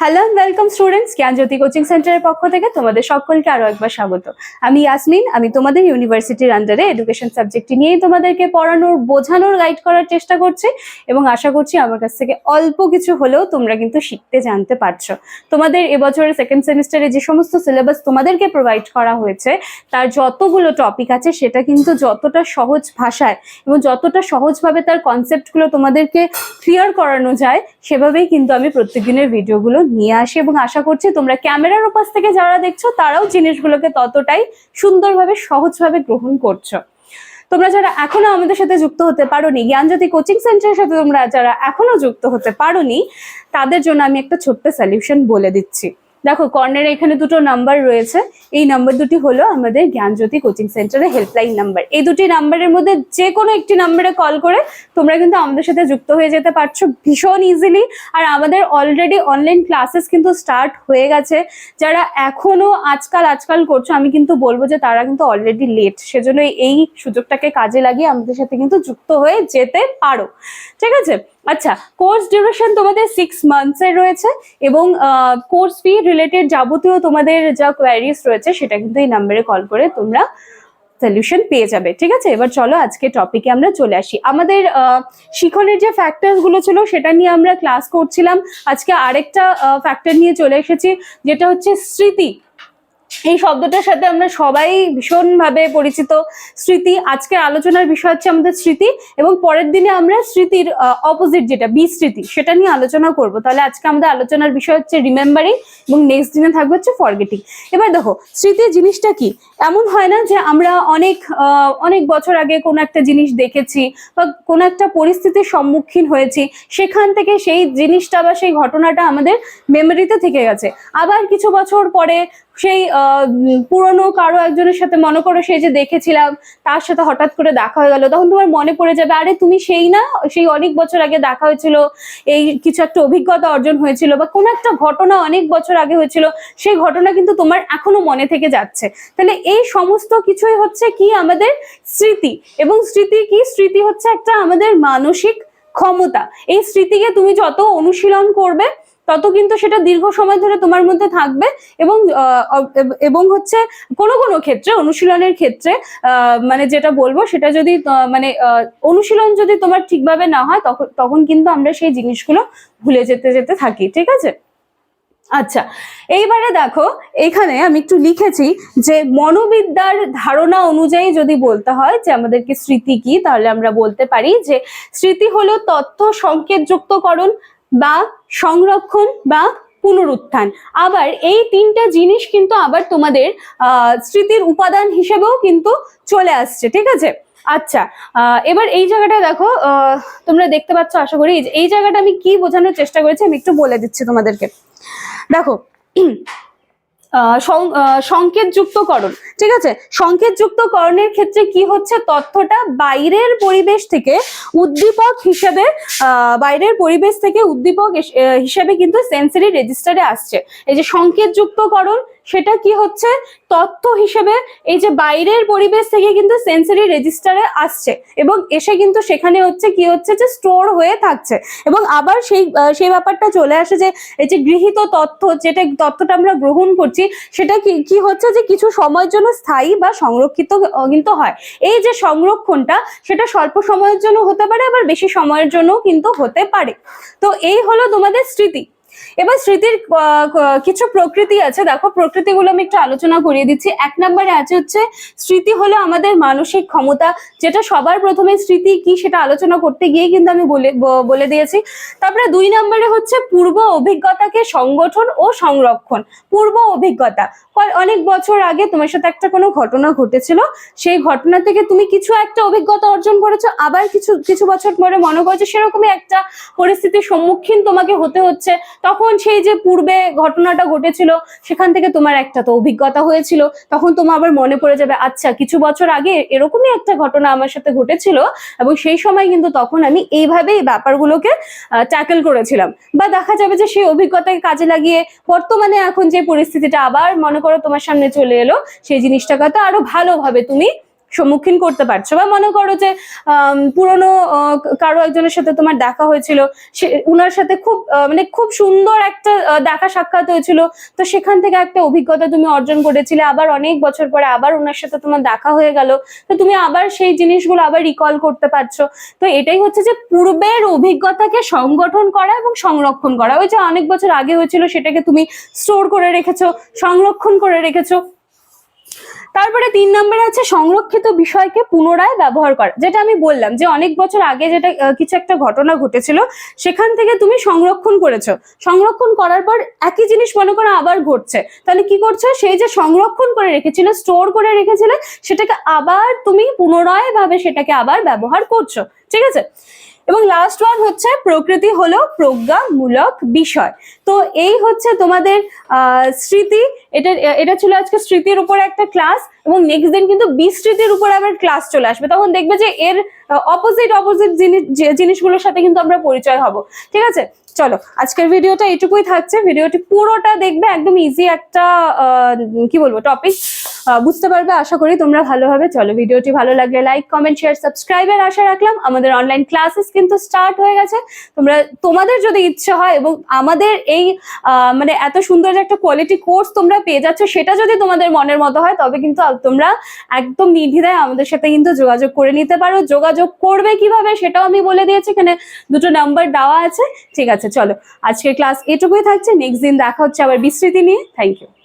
Hello welcome students Gyanjyoti coaching সেন্টারের পক্ষ থেকে তোমাদের সকলকে আরও একবার স্বাগত। আমি ইয়াসমিন আমি তোমাদের ইউনিভার্সিটির আন্ডারে এডুকেশন সাবজেক্টটি নিয়েই তোমাদেরকে পড়ানোর, বোঝানোর গাইড করার চেষ্টা করছি এবং আশা করছি আমার কাছ থেকে অল্প কিছু হলেও তোমরা কিন্তু শিখতে জানতে পারছ। তোমাদের এবছরের সেকেন্ড সেমিস্টারে যে সমস্ত সিলেবাস তোমাদেরকে প্রোভাইড করা হয়েছে, তার যতগুলো টপিক আছে সেটা কিন্তু যতটা সহজ ভাষায় এবং যতটা সহজভাবে তার কনসেপ্টগুলো তোমাদেরকে ক্লিয়ার করানো যায়, সেভাবেই কিন্তু আমি প্রত্যেক দিনের ভিডিওগুলো নিয়ে আসি এবং আশা করছি তোমরা ক্যামেরার উপাস থেকে যারা দেখছ, তারাও জিনিসগুলোকে ততটাই সুন্দরভাবে, সহজভাবে গ্রহণ করছ। তোমরা যারা এখনও আমাদের সাথে যুক্ত হতে পারোনি, জ্ঞানজ্যোতি কোচিং সেন্টারের সাথে তোমরা যারা এখনও যুক্ত হতে পারোনি, তাদের জন্য আমি একটা ছোট্ট সলিউশন বলে দিচ্ছি। দেখো কর্নারে এখানে দুটো নাম্বার রয়েছে। এই নাম্বার দুটি হলো আমাদের Gyanjyoti coaching centre helpline number এই দুটি নাম্বারের মধ্যে যে কোনো একটি নাম্বারে কল করে তোমরা কিন্তু আমাদের সাথে যুক্ত হয়ে যেতে পারছ ভীষণ ইজিলি আর আমাদের অলরেডি অনলাইন ক্লাসেস কিন্তু স্টার্ট হয়ে গেছে। যারা এখনও আজকাল আজকাল করছ, আমি কিন্তু বলব যে তারা কিন্তু অলরেডি লেট সেজন্য এই সুযোগটাকে কাজে লাগিয়ে আমাদের সাথে কিন্তু যুক্ত হয়ে যেতে পারো। ঠিক আছে? আচ্ছা কোর্স ডিউরেশন তোমাদের সিক্স মান্থসের রয়েছে এবং কোর্স ফি রিলেটেড যাবতীয় তোমাদের যা কোয়ারিজ রয়েছে সেটা কিন্তু এই নাম্বারে কল করে তোমরা সলিউশন পেয়ে যাবে, ঠিক আছে? এবার চলো আজকে টপিকে আমরা চলে আসি। আমাদের শিখনের যে ফ্যাক্টরসগুলো ছিল সেটা নিয়ে আমরা ক্লাস করছিলাম। আজকে আরেকটা ফ্যাক্টর নিয়ে চলে এসেছি, যেটা হচ্ছে স্মৃতি। এই শব্দটার সাথে আমরা সবাই ভীষণভাবে পরিচিত। স্মৃতি, আজকের আলোচনার বিষয় হচ্ছে আমাদের স্মৃতি এবং পরের দিনে আমরা স্মৃতির অপোজিট যেটা বিস্মৃতি সেটা নিয়ে আলোচনা করব। তাহলে আজকে আমাদের আলোচনার বিষয় হচ্ছে রিমেম্বারিং এবং নেক্সট দিনে থাকবে হচ্ছে ফরগেটিং এবার দেখো স্মৃতি জিনিসটা কি? এমন হয় না যে আমরা অনেক অনেক বছর আগে কোনো একটা জিনিস দেখেছি বা কোনো একটা পরিস্থিতির সম্মুখীন হয়েছি, সেখান থেকে সেই জিনিসটা বা সেই ঘটনাটা আমাদের মেমোরিতে থেকে গেছে। আবার কিছু বছর পরে সেই পুরনো কারও একজনের সাথে মনে করো সেই যে দেখেছিলাম, তার সাথে হঠাৎ করে দেখা হয়ে গেল, তখন তোমার মনে পড়ে যাবে, আরে তুমি সেই না? সেই অনেক বছর আগে দেখা হয়েছিল, এই কিছু একটা অভিজ্ঞতা অর্জন হয়েছিল, বা কোনো একটা ঘটনা অনেক বছর আগে হয়েছিল, সেই ঘটনা কিন্তু তোমার এখনও মনে থেকে যাচ্ছে। তাহলে এই সমস্ত কিছুই হচ্ছে কি আমাদের স্মৃতি, এবং স্মৃতি কি? স্মৃতি হচ্ছে একটা আমাদের মানসিক ক্ষমতা। এই স্মৃতিকে তুমি যত অনুশীলন করবে তত কিন্তু সেটা দীর্ঘ সময় ধরে তোমার মধ্যে থাকবে এবং এবং হচ্ছে কোনো কোনো ক্ষেত্রে, অনুশীলনের ক্ষেত্রে মানে যেটা বলব সেটা যদি মানে অনুশীলন যদি তোমার ঠিকভাবে না হয় তখন তখন কিন্তু আমরা সেই জিনিসগুলো ভুলে যেতে যেতে থাকি, ঠিক আছে? আচ্ছা এইবারে দেখো, এখানে আমি একটু লিখেছি যে মনোবিদ্যার ধারণা অনুযায়ী যদি বলতে হয় যে আমাদেরকে স্মৃতি কি, তাহলে আমরা বলতে পারি যে স্মৃতি হলো তথ্য সংকেতযুক্তকরণ বা সংরক্ষণ বা পুনরুত্থান। আবার এই তিনটা জিনিস কিন্তু আবার তোমাদের স্মৃতির উপাদান হিসেবেও কিন্তু চলে আসছে, ঠিক আছে? আচ্ছা এবার এই জায়গাটা দেখো তোমরা দেখতে পাচ্ছ, আশা করি, এই জায়গাটা আমি কি বোঝানোর চেষ্টা করেছি আমি একটু বলে দিচ্ছি তোমাদেরকে। দেখো সংকেতযুক্তকরণ। ঠিক আছে? সংকেতযুক্তকরণের ক্ষেত্রে কি হচ্ছে? তথ্যটা বাইরের পরিবেশ থেকে উদ্দীপক হিসেবে বাইরের পরিবেশ থেকে উদ্দীপক হিসেবে কিন্তু সেন্সরি রেজিস্টারে আসছে। এই যে সংকেতযুক্তকরণ সেটা কি হচ্ছে? তথ্য হিসেবে এই যে বাইরের পরিবেশ থেকে কিন্তু সেন্সারি রেজিস্টারে আসছে এবং এসে কিন্তু সেখানে হচ্ছে কি হচ্ছে যে স্টোর হয়ে থাকছে। এবং আবার সেই সেই ব্যাপারটা চলে আসে যে এই যে গৃহীত তথ্য যেটা তথ্যটা আমরা গ্রহণ করছি, সেটা কি কি হচ্ছে যে কিছু সময়ের জন্য স্থায়ী বা সংরক্ষিত কিন্তু হয়। এই যে সংরক্ষণটা, সেটা স্বল্প সময়ের জন্য হতে পারে, আবার বেশি সময়ের জন্য কিন্তু হতে পারে। তো এই হলো তোমাদের স্মৃতি। এবার স্মৃতির কিছু প্রকৃতি আছে। দেখো, প্রকৃতিগুলো আমি একটু আলোচনা করিয়ে দিচ্ছি। এক নম্বরে আছে হচ্ছে, স্মৃতি হলো আমাদের মানসিক ক্ষমতা, যেটা সবার প্রথমে স্মৃতি কি সেটা আলোচনা করতে গিয়ে কিন্তু আমি বলে বলে দিয়েছি। তারপরে দুই নম্বরে হচ্ছে, পূর্ব অভিজ্ঞতাকে সংগঠন ও সংরক্ষণ। পূর্ব অভিজ্ঞতা। অনেক বছর আগে তোমার সাথে একটা কোনো ঘটনা ঘটেছিল। সেই ঘটনা থেকে তুমি কিছু একটা অভিজ্ঞতা অর্জন করেছ, আবার কিছু কিছু বছর পরে মনে করছ সেরকমই একটা পরিস্থিতির সম্মুখীন তোমাকে হতে হচ্ছে। তখন সেই যে পূর্বে ঘটনাটা ঘটেছিল, সেখান থেকে তোমার একটা তো অভিজ্ঞতা হয়েছিল। তখন তোমার আবার মনে পড়ে যাবে আচ্ছা কিছু বছর আগে এরকমই একটা ঘটনা আমার সাথে ঘটেছিল এবং সেই সময় কিন্তু তখন আমি এইভাবে এই ব্যাপারগুলোকে ট্যাকেল করেছিলাম। বা দেখা যাবে যে সেই অভিজ্ঞতাকে কাজে লাগিয়ে বর্তমানে এখন যে পরিস্থিতিটা আবার মনে করো তোমার সামনে চলে এলো, সেই জিনিসটাকে তো আরও ভালোভাবে তুমি সম্মুখীন করতে পারছ বা মনে করো যে পুরনো কারও একজনের সাথে তোমার দেখা হয়েছিল, সে, উনার সাথে খুব মানে খুব সুন্দর একটা দেখা সাক্ষাৎ হয়েছিল। তো সেখান থেকে একটা অভিজ্ঞতা তুমি অর্জন করেছিলে, আবার অনেক বছর পরে আবার ওনার সাথে তোমার দেখা হয়ে গেল। তো তুমি আবার সেই জিনিসগুলো আবার রিকল করতে পারছ। তো এটাই হচ্ছে যে পূর্বের অভিজ্ঞতাকে সংগঠন করা এবং সংরক্ষণ করা। ওই যে অনেক বছর আগে হয়েছিল, সেটাকে তুমি স্টোর করে রেখেছো, সংরক্ষণ করে রেখেছো। তারপরে তিন নম্বরে আছে সংরক্ষিত বিষয়কে পুনরায় ব্যবহার করা। যেটা আমি বললাম যে অনেক বছর আগে যেটা কিছু একটা ঘটনা ঘটেছিল, সেখান থেকে তুমি সংরক্ষণ করেছ। সংরক্ষণ করার পর একই জিনিস মনে করো আবার ঘটছে। তাহলে কি করছ? সেই যে সংরক্ষণ করে রেখেছিলে স্টোর করে রেখেছিলে, সেটাকে আবার তুমি পুনরায় ভাবে সেটাকে আবার ব্যবহার করছ। ঠিক আছে? এবং লাস্ট ওয়ান হচ্ছে প্রকৃতি হলো প্রজ্ঞামূলক বিষয়। তো এই হচ্ছে তোমাদের স্মৃতি। এটা এটা ছিল আজকে স্মৃতির উপর একটা ক্লাস এবং নেক্সট দিন কিন্তু বিস্মৃতির উপর আবার ক্লাস চলে আসবে। তখন দেখবে যে এর অপোজিট অপোজিট জিনিস জিনিসগুলোর সাথে কিন্তু আমরা পরিচয় হব। ঠিক আছে? চলো, আজকের ভিডিওটা এটুকুই থাকছে। ভিডিওটি পুরোটা দেখবে, একদম ইজি একটা কি বলব টপিক বুঝতে পারবে, আশা করি তোমরা ভালোভাবে চলো। ভিডিওটি ভালো লাগলে লাইক কমেন্ট শেয়ার সাবস্ক্রাইবের আশা রাখলাম। আমাদের অনলাইন ক্লাসেস কিন্তু স্টার্ট হয়ে গেছে। তোমরা, তোমাদের যদি ইচ্ছে হয় এবং আমাদের এই মানে এত সুন্দর যে একটা কোয়ালিটি কোর্স তোমরা পেয়ে যাচ্ছ, সেটা যদি তোমাদের মনের মতো হয়, তবে কিন্তু তোমরা একদম নির্দ্বিধায় আমাদের সাথে কিন্তু যোগাযোগ করে নিতে পারো। যোগাযোগ করবে কীভাবে সেটাও আমি বলে দিয়েছি, এখানে দুটো নাম্বার দেওয়া আছে। ঠিক আছে, চলো। আজকের ক্লাস এটুকুই থাকছে। নেক্সট দিন দেখা হচ্ছে আবার বিস্তৃতি নিয়ে। Thank you